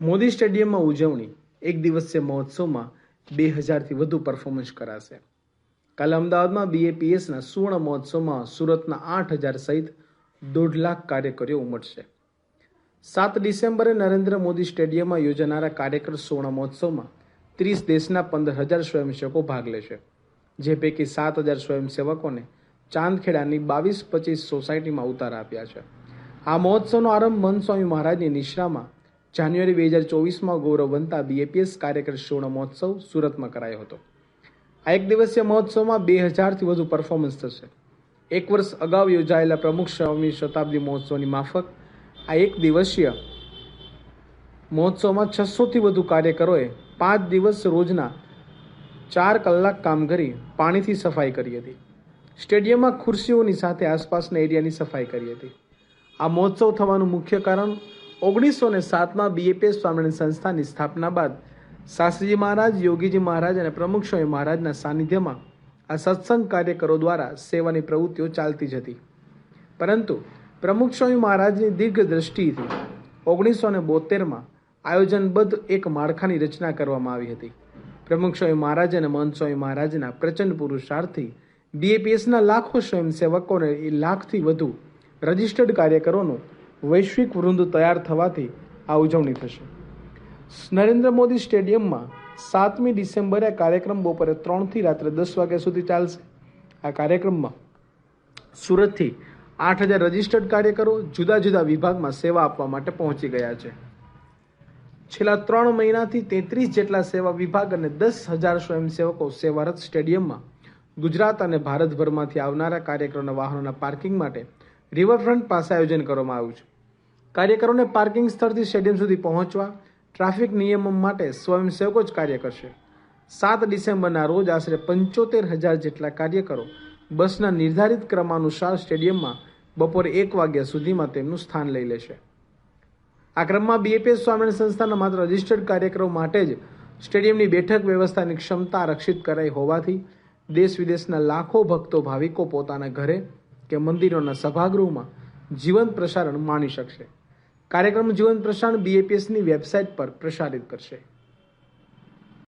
મોદી સ્ટેડિયમમાં ઉજવણી, એક દિવસીય મહોત્સવમાં બે હજારથી વધુ પરફોર્મન્સ કરાશે. કાલે અમદાવાદમાં બીએપીએસના સુવર્ણ મહોત્સવમાં સુરતના આઠ હજાર સહિત દોઢ લાખ કાર્યકરો ઉમટશે. સાત ડિસેમ્બરે નરેન્દ્ર મોદી સ્ટેડિયમમાં યોજાનારા કાર્યકર સુવર્ણ મહોત્સવમાં ત્રીસ દેશના પંદર હજાર સ્વયંસેવકો ભાગ લેશે, જે પૈકી સાત હજાર સ્વયંસેવકોને ચાંદખેડાની બાવીસ પચીસ સોસાયટીમાં ઉતાર આપ્યા છે. આ મહોત્સવનો આરંભ મન સ્વામી મહારાજની નિશ્રામાં જાન્યુઆરી બે હજાર ચોવીસમાં ગૌરવ બનતા બીએપીએસ કાર્યકર સુવર્ણ મહોત્સવ સુરતમાં કરાયો હતો. આ એક દિવસીય મહોત્સવમાં બે હજારથી વધુ પરફોર્મન્સ થશે. એક વર્ષ અગાઉ યોજાયેલા પ્રમુખ સ્વામી શતાબ્દી મહોત્સવની માફક આ એક દિવસીય મહોત્સવમાં છસોથી વધુ કાર્યકરોએ પાંચ દિવસ રોજના ચાર કલાક કામ કરી પાણીથી સફાઈ કરી હતી. સ્ટેડિયમમાં ખુરશીઓની સાથે આસપાસના એરિયાની સફાઈ કરી હતી. આ મહોત્સવ થવાનું મુખ્ય કારણ ઓગણીસો ને સાતમાં બીએપીએ સ્વામિનારાયણ સંસ્થાની સ્થાપના બાદ શાસ્ત્રીજી મહારાજ, યોગીજી મહારાજ અને પ્રમુખ સ્વામી મહારાજના સાનિધ્યમાં આ સત્સંગ કાર્યકરો દ્વારા સેવાની પ્રવૃત્તિઓ ચાલતી જ હતી. પરંતુ પ્રમુખ સ્વામી મહારાજની દીર્ઘ દ્રષ્ટિથી ઓગણીસો ને બોતેરમાં આયોજનબદ્ધ એક માળખાની રચના કરવામાં આવી હતી. પ્રમુખ સ્વામી મહારાજ અને મહંત સ્વામી મહારાજના પ્રચંડ પુરુષાર્થથી બીએપીએસના લાખો સ્વયંસેવકોને લાખથી વધુ રજિસ્ટર્ડ કાર્યકરોનું વૈશ્વિક વૃંદ તૈયાર થવાથી આ ઉજવણી થશે. નરેન્દ્ર મોદી સ્ટેડિયમમાં સાતમી ડિસેમ્બરે કાર્યક્રમ બપોરે ત્રણથી રાત્રે દસ વાગ્યા સુધી ચાલશે. આ કાર્યક્રમમાં સુરતથી આઠ હજાર રજિસ્ટર્ડ કાર્યકરો જુદા જુદા વિભાગમાં સેવા આપવા માટે પહોંચી ગયા છે. છેલ્લા ત્રણ મહિનાથી તેત્રીસ જેટલા સેવા વિભાગ અને દસ હજાર સ્વયંસેવકો સેવારત સ્ટેડિયમમાં ગુજરાત અને ભારતભરમાંથી આવનારા કાર્યકરોના વાહનોના પાર્કિંગ માટે રિવરફ્રન્ટ પાસે આયોજન કરવામાં આવ્યું છે. કાર્યકરોને પાર્કિંગ સ્થળથી સ્ટેડિયમ સુધી પહોંચવા, ટ્રાફિક નિયમો માટે સ્વયંસેવકો જ કાર્ય કરશે. સાત ડિસેમ્બરના રોજ આશરે પંચોતેર હજાર જેટલા કાર્યકરો બસના નિર્ધારિત ક્રમાનુસાર સ્ટેડિયમમાં બપોરે એક વાગ્યા સુધીમાં તેમનું સ્થાન લઈ લેશે. આ ક્રમમાં બીએપીએસ સ્વામિનારાયણ સંસ્થાના માત્ર રજિસ્ટર્ડ કાર્યક્રમો માટે જ સ્ટેડિયમની બેઠક વ્યવસ્થાની ક્ષમતા આરક્ષિત કરાઈ હોવાથી દેશ વિદેશના લાખો ભક્તો ભાવિકો પોતાના ઘરે કે મંદિરોના સભાગૃહમાં જીવંત પ્રસારણ માણી શકશે. કાર્યક્રમ જીવંત પ્રસારણ બીએપીએસની વેબસાઇટ પર પ્રસારિત કરશે.